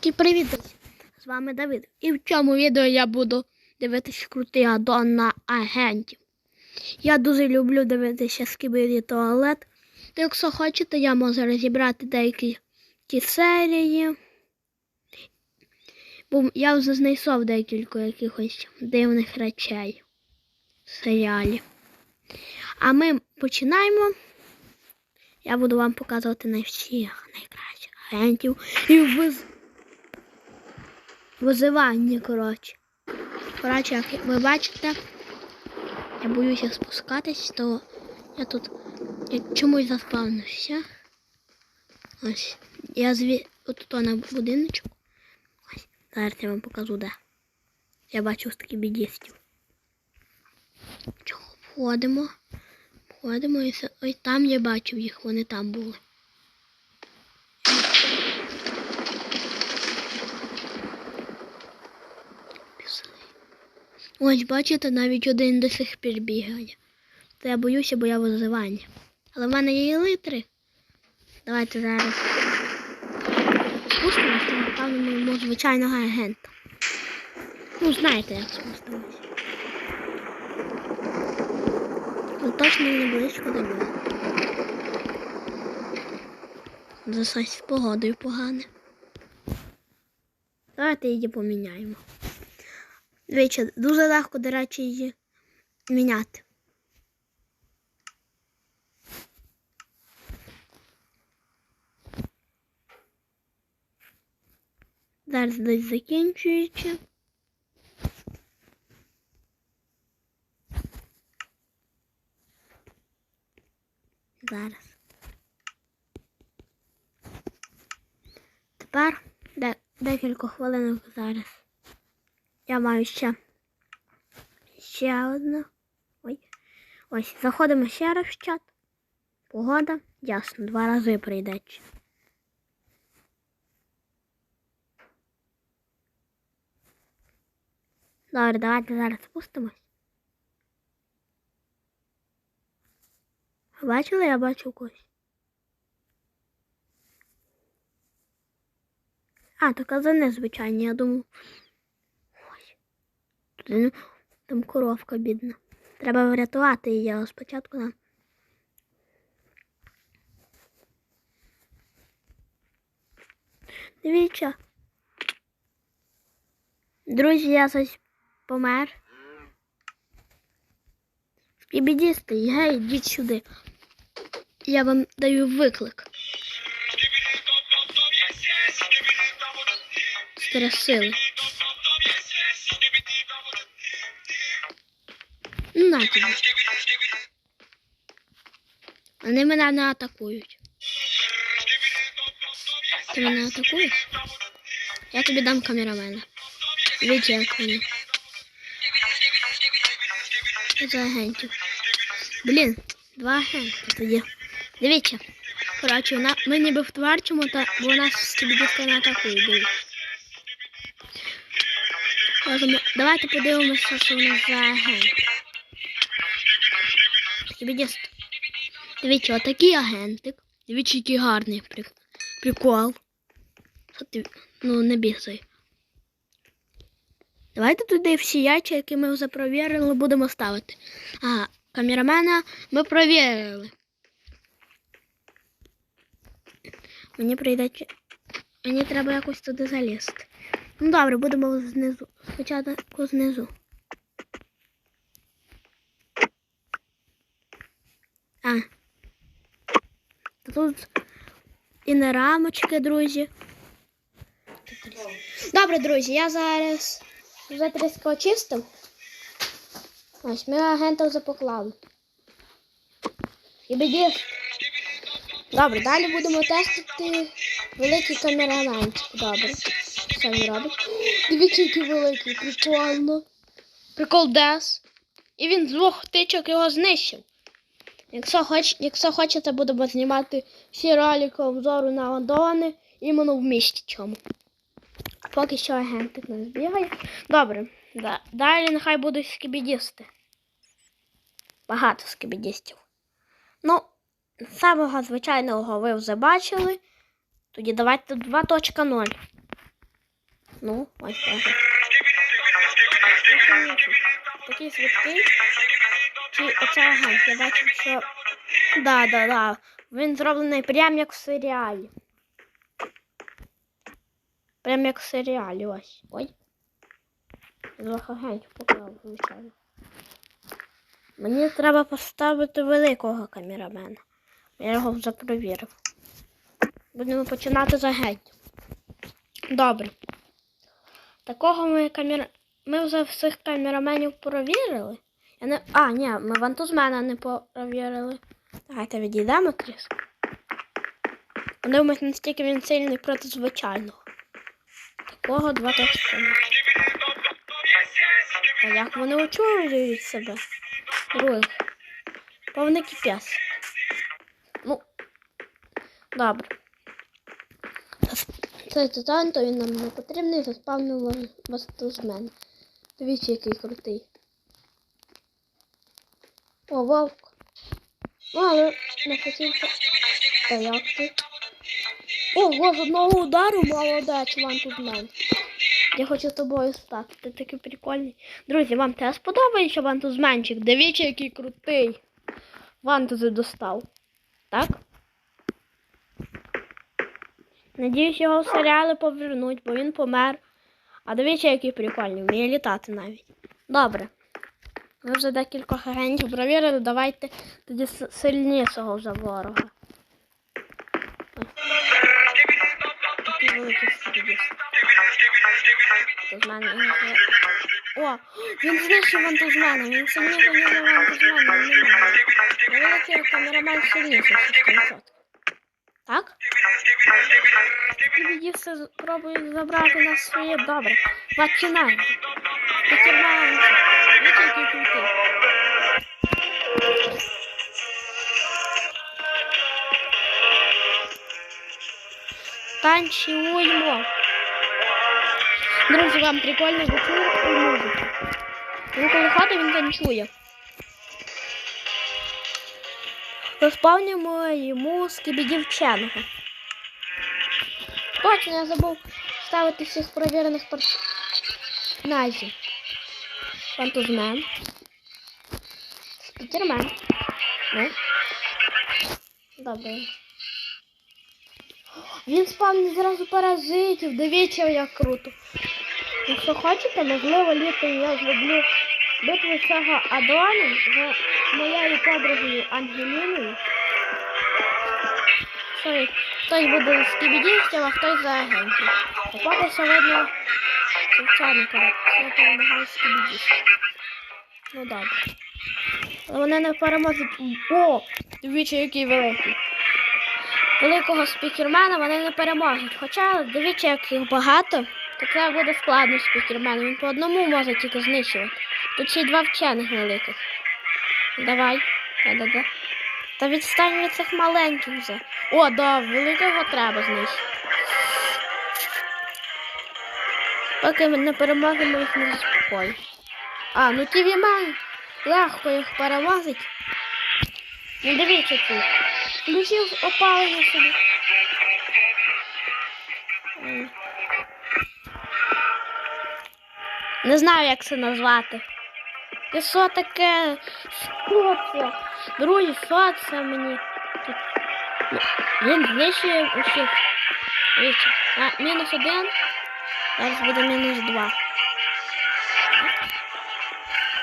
Такий привіт! З вами Давид. І в цьому відео я буду дивитися крутий аддон на агентів. Я дуже люблю дивитися скібері туалет. То якщо хочете, я можу розібрати деякі ті серії. Бо я вже знайшов декілька якихось дивних речей в серіалі. А ми починаємо. Я буду вам показувати на всіх найкращих агентів і виз... визивання, коротше. Коротше, як ви бачите, я боюся спускатись, то я тут я чомусь заспавнився. Ось. Я зві... От на будиночок. Ось. Зараз я вам покажу, де. Я бачу ось такі бідістів. Чого входимо? Входимо і. Ось там я бачив їх, вони там були. Ось, бачите, навіть один до сих пір бігає. То я боюся, бо я визивання. Але в мене є елитри. Давайте зараз спустимося, там поставимо звичайного агента. Ну, знаєте, як спустимося. Ну, точно не близько до нього. Засась з погодою погане. Давайте її поміняємо. Дивіться, дуже легко, до речі, її міняти. Зараз десь закінчується. Зараз. Тепер декілька хвилинок зараз. Я маю ще ще одну. Ой. Ось, заходимо ще раз в чат. Погода, ясно, два рази прийдеться. Добре, давайте зараз спустимось. Бачили, я бачу когось. А, то казани звичайні, я думаю. Там коровка бідна. Треба врятувати її, але спочатку нам. Дивіться. Друзі, я щось помер. Скібідісти, гей, йдіть сюди. Я вам даю виклик. Стресили. На тобі. Вони мене не атакують. Ти мене атакуєш? Я тобі дам камерамена. Дивіться, як вони. Це агентів. Блін, два агенти тоді. Дивіться. Коротше, вона, ми ніби в та, бо у нас стібідісти не атакують, дивіться. Можемо, давайте подивимося, що у нас за агент. Стібідіст. Дивіться, отакий агентик. Дивіться, який гарний прик- прикол. Ну, не бігай. Давайте туди всі яйця, які ми вже провірили, будемо ставити. А, камерамена ми провірили. Мені прийдеться. Мені треба якось туди залізти. Ну добре, будемо знизу. Спочатку знизу. А. Тут і на рамочки, друзі. Добре, друзі, я зараз вже трішки очистив. Ось ми агента вже поклали. І бідіш. Добре, далі будемо тестити великий камераменчик. Добре. Що він робить? Дивіться, який великий, прикольно. Прикол Дес. І він з двох тичок його знищив. Якщо, хоч, якщо хочете, будемо знімати всі ролики обзору на Адони іменно в місті чому. Поки що агентик не збігає. Добре. Да. Далі нехай будуть скібідісти. Багато скібідістів. Ну, самого звичайного ви вже бачили. Тоді давайте 2.0. Ну, ось так. Такий швидкий. Агент? Я бачив, що. Да, да, да. Він зроблений прям як в серіалі. Прям як в серіалі, ось. Ой. Двох поклав, звичайно. Мені треба поставити великого камерамена. Я його вже провірив. Будемо починати з агентів. Добре. Такого ми камера. Ми вже всіх камераменів провірили. Я не... А, ні, ми вантузмена не провірили. Давайте відійдемо трішки. Подивимось, наскільки він сильний проти звичайного. Такого два точки. Та як вони очолюють себе? Других. Повний кипяс. Ну, добре. Цей титан, то він нам не потрібний, заспавнив вас з мене. Дивіться, який крутий. О, вовк. Ну, але не хотівся. Та як ти? Ого, з одного удару молодець, вам тут мен. Я хочу з тобою стати. Ти такий прикольний. Друзі, вам теж сподобається вантузменчик? Дивіться, який крутий. Вантузи достав. Так? Надіюсь, його в серіали повернуть, бо він помер. А дивіться, який прикольний, вміє літати навіть. Добре. Ми вже декількох агентів провірили, давайте тоді сильнішого за ворога. Великий вже- О, він знищив вантузмена, він сильніший, ніж вантузмена, він не має. Невеликий камерамен сильніший, 100%. Так? Скібіді все спробують забрати на своє добре. Починаємо. Починаємо. Дивіться, який крутий. Танцюємо. Друзі, вам прикольно ви чуєте таку музику. Він коли ходить, він танцює. Розповнюємо йому скібідівченого. Точно, я забув ставити всіх провірених персонажів. Фантузмен. Спітермен. Ну. Добре. Він спавнить зразу паразитів. Дивіться, як круто. Якщо хочете, можливо, літом я зроблю битву цього Адону з моєю подругою Ангеліною. Хтось буде з кібідістів, а хтось за агентів. Поки що звичайно, що перемагає з кібідістів. Ну добре. Але вони не переможуть. О! Дивіться, який великий. Великого спікермена вони не переможуть. Хоча дивіться, як їх багато, то це буде складно спікермену. Він по одному може тільки знищувати. Тут ще й два вчених великих. Давай. Да-да-да. Та відстань від цих маленьких вже. О, да, великого треба знищити. Поки ми не переможемо їх не заспокоїть. А, ну ті віман легко їх перемозить. Ну дивіться тут. Включив опалення собі. Не знаю, як це назвати. І що таке? Що це? Друзі, що це мені? Він знищує усіх. Мінус один. Зараз буде мінус два.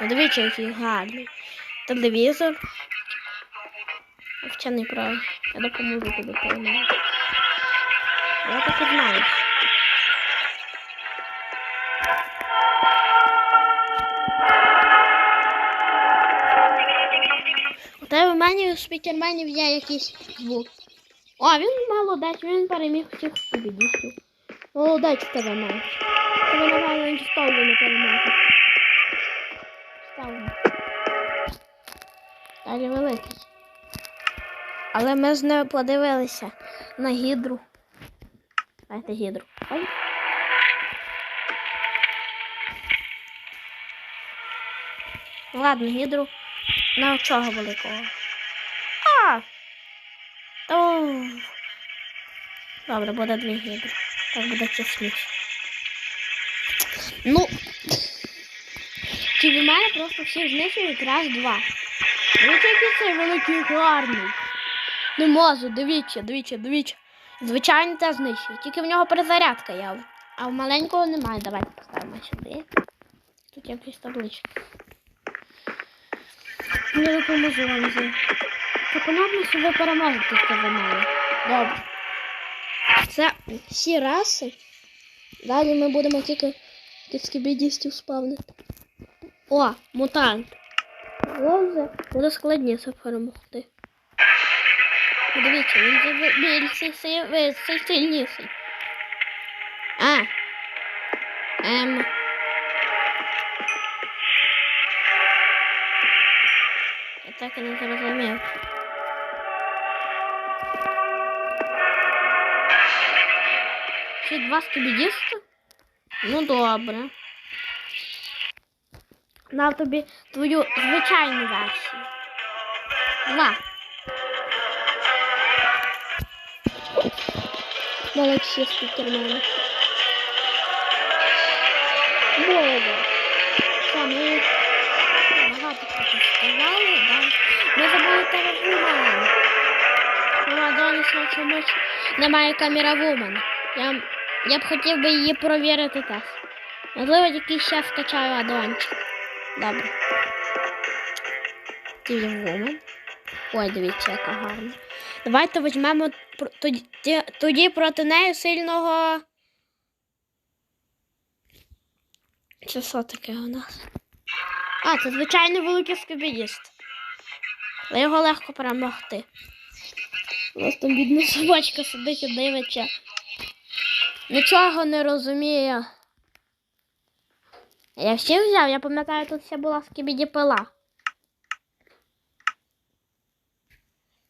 Ну, дивіться, який гарний. Телевізор. Вчений прав. Я допоможу тобі перемогти. Я так і знаю. Тебе в мене у спікерменів є якийсь звук. О, він молодець, він переміг всіх побідістів. Молодець в тебе має. Тебе напевно він ставлю не переможе. Ставлю. Далі великий. Але ми ж не подивилися на гідру. Дайте гідру. Ой. Ладно, гідру. На чого великого? А! То... Добре, буде дві гідри. Так буде чесніше. Ну. Чи в мене просто всі знищують раз, два. Дивіться, який цей великий гарний. Не можу, дивіться, дивіться, дивіться. Звичайно, це знищує. Тільки в нього перезарядка є. А в маленького немає. Давайте поставимо сюди. Тут якісь таблички. Не допоможу вам за. Це понятно, що ви переможете з цього мене. Добре. Це всі раси. Далі ми будемо тільки скібідістів спавнити. О, мутант. Лозе буде складніше перемогти. Подивіться, він же більший, сильніший. А. Ем. Я так і не зрозумів. Ще два скібідіста? Ну добре. На тобі твою звичайну версію. На. Молодці спікермени. Боже. Що, ми багато сказали, да? Ми забули теравумен. Вона донесла чомусь немає камера вумен. Я, я б хотів би її провірити теж. Можливо, якийсь ще скачаю адончик. Добре. Вумен. Ой, дивіться, яка гарна. Давайте візьмемо тоді, тоді проти неї сильного. Це що таке у нас? А, це звичайний великий скобідіст. Але його легко перемогти. У нас там бідна собачка сидить і дивиться. Нічого не розуміє. Я всі взяв, я пам'ятаю, тут ще була скібіді пила.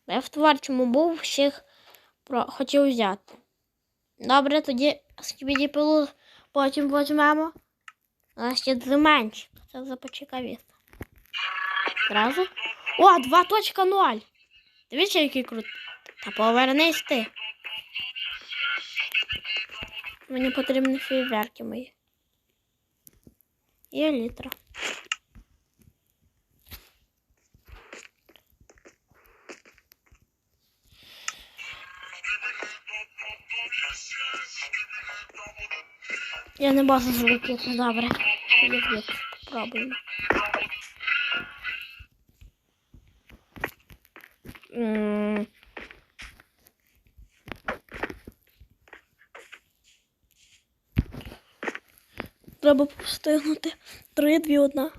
Я в творчому був, всіх хотів взяти. Добре, тоді скібіді пилу потім візьмемо. А ще дзименчик. Це започекавіста. Зразу. О, 2.0. Дивіться, який крут. Та повернись ти. Мені потрібні фейверки мої. І літра. Я не можу злетіти, добре. Летіть. Пробуємо. Треба встигнути. Три, дві, одна.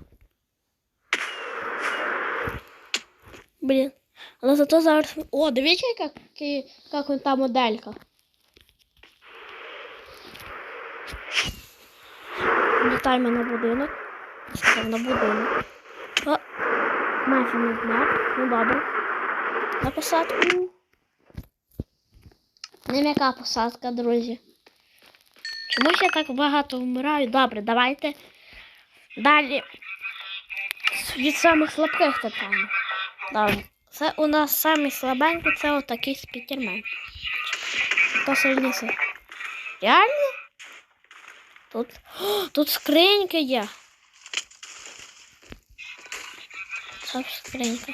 Блін. Але зато зараз. О, дивіться, як, як, як та моделька. Літаємо на будинок. Сказав на будинок. О, майже не знак. Ну добре. На посадку. Не м'яка посадка, друзі. Чому ще так багато вмираю? Добре, давайте далі від самих слабких титанів. Добре. Це у нас самі слабенькі, це отакий спікермен. Хто сильніший? Реально? Тут. Тут скриньки є. Це скринька.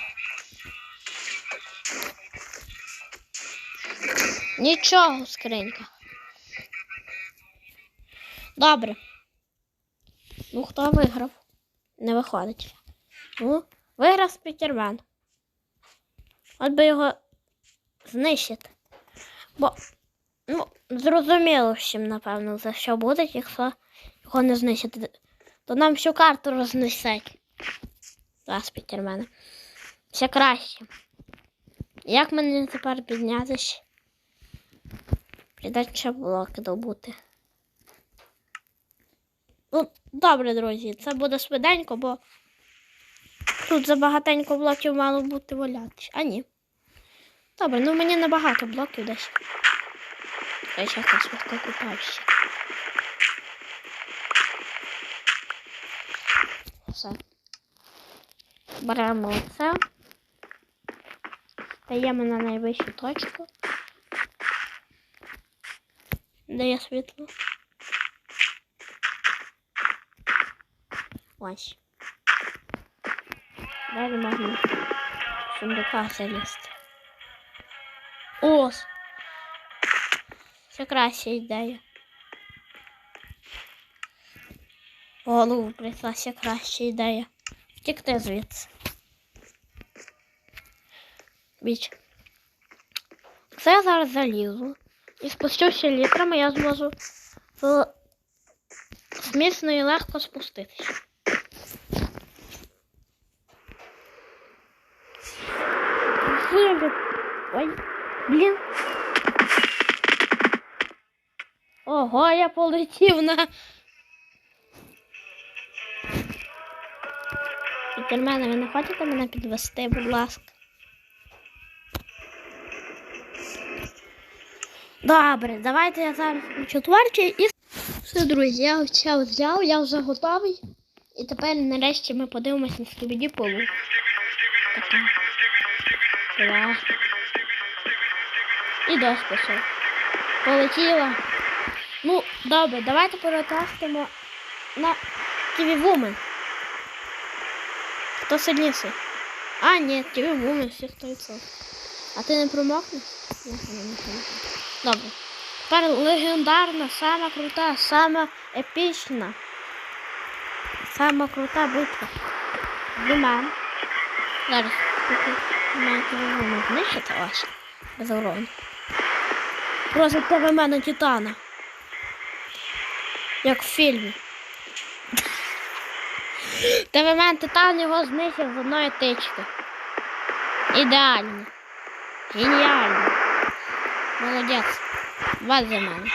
Нічого, скринька. Добре. Ну, хто виграв? Не виходить. Ну, виграв спікермен. От би його знищити. Бо, ну, зрозуміло всім, напевно, за що буде, якщо його не знищити. То нам всю карту рознесуть. Два спікермена. Ще краще. Як мені тепер піднятися? Придеться блоки добути. Ну, добре, друзі, це буде швиденько, бо тут забагатенько блоків мало бути валятися. А ні. Добре, ну мені небагато блоків десь. Я зараз так швидко купався. Все. Беремо це. Стаємо на найвищу точку. Де є світло. Ось. Далі можна в сундука залізти. Ось. Це краща ідея. Голову прийшла ще краща ідея. Втікти звідси. Біч. Це я зараз залізу. І спустився літрами я зможу зміцно і легко спуститися. Ой, блін. Ого, я полетів на. Супермене, ви не хочете мене підвести, будь ласка. Добре, давайте я зараз включу творчий і. Все, друзі, я все взяв, я вже готовий. І тепер нарешті ми подивимося на скібіді полу. Така. І дощ. Полетіла. Ну, добре, давайте перетестимо на TV Woman. Хто сильніший? А, ні, TV Woman всі 100%. А ти не промокнеш? Ні, ні, ні. Добре. Тепер легендарна, сама крута, сама епічна. Сама крута битва. Диман. Зараз. маєте вогонь знищити ось. Без урону. Просто тебе мене Титана. Як в фільмі. Тебе мен Титан його знищив з одної тички. Ідеально. Геніально. Молодець. Вас за мене.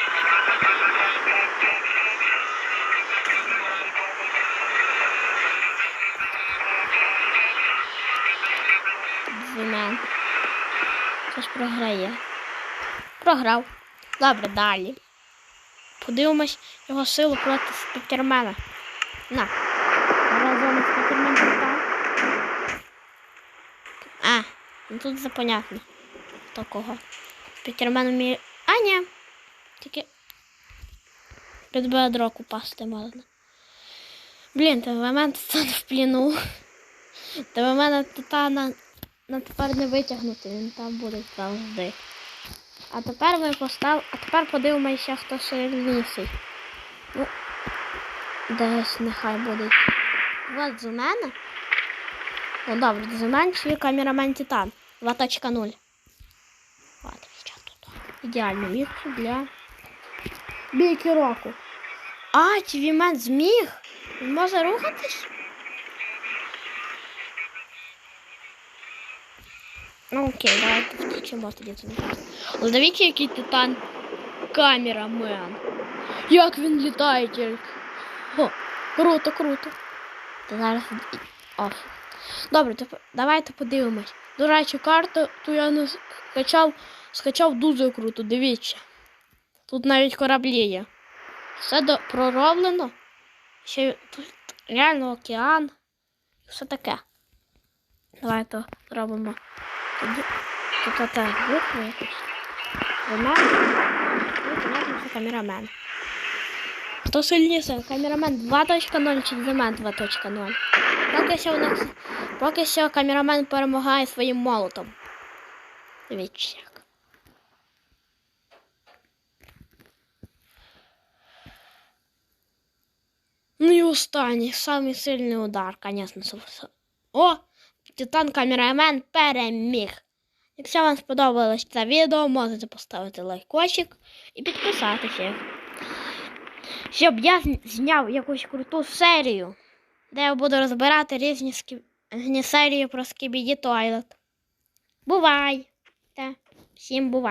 Зимен. Хтось програє. Програв. Добре, далі. Подивимось його силу проти спікермена. На. Разом спікермен там. А, ну тут все понятно. Хто кого. Спікермен вміє. А, ні. Тільки під бедро купасти можна. Блін, мене титан в пліну. Тебе мене титана на тепер не витягнути, він там буде завжди. А тепер ми постав... А тепер подивимося, хто сильніший. Ну, десь нехай буде. От за мене. Ну добре, за мене свій камерамен Титан. 2.0. Ладно, зараз тут. Ідеальне місце для бійки року. А, твімен зміг? Він може рухатись? Ну окей, давайте включимо тоді це. Дивіться, який титан камерамен. Як він літає тільки. О, круто, круто. Та зараз оф. Добре, то давайте подивимось. До речі, карту ту я не скачав, скачав дуже круто, дивіться. Тут навіть кораблі є. Все до... пророблено. Ще тут реально океан. Все таке. Давайте робимо. Тут так букву якусь. Вона. Ну, понятно, це камерамен. Хто сильніше? Камерамен 2.0 чи Земен 2.0? Поки що у нас. Поки що камерамен перемагає своїм молотом. Дивіться як. Ну і останній, самий сильний удар, звісно. с- О! Титан камерамен переміг. Якщо вам сподобалось це відео, можете поставити лайкочик і підписатися. Щоб я зняв якусь круту серію, де я буду розбирати різні, скі... серії про Скібіді Тойлет. Бувай! Всім бувай!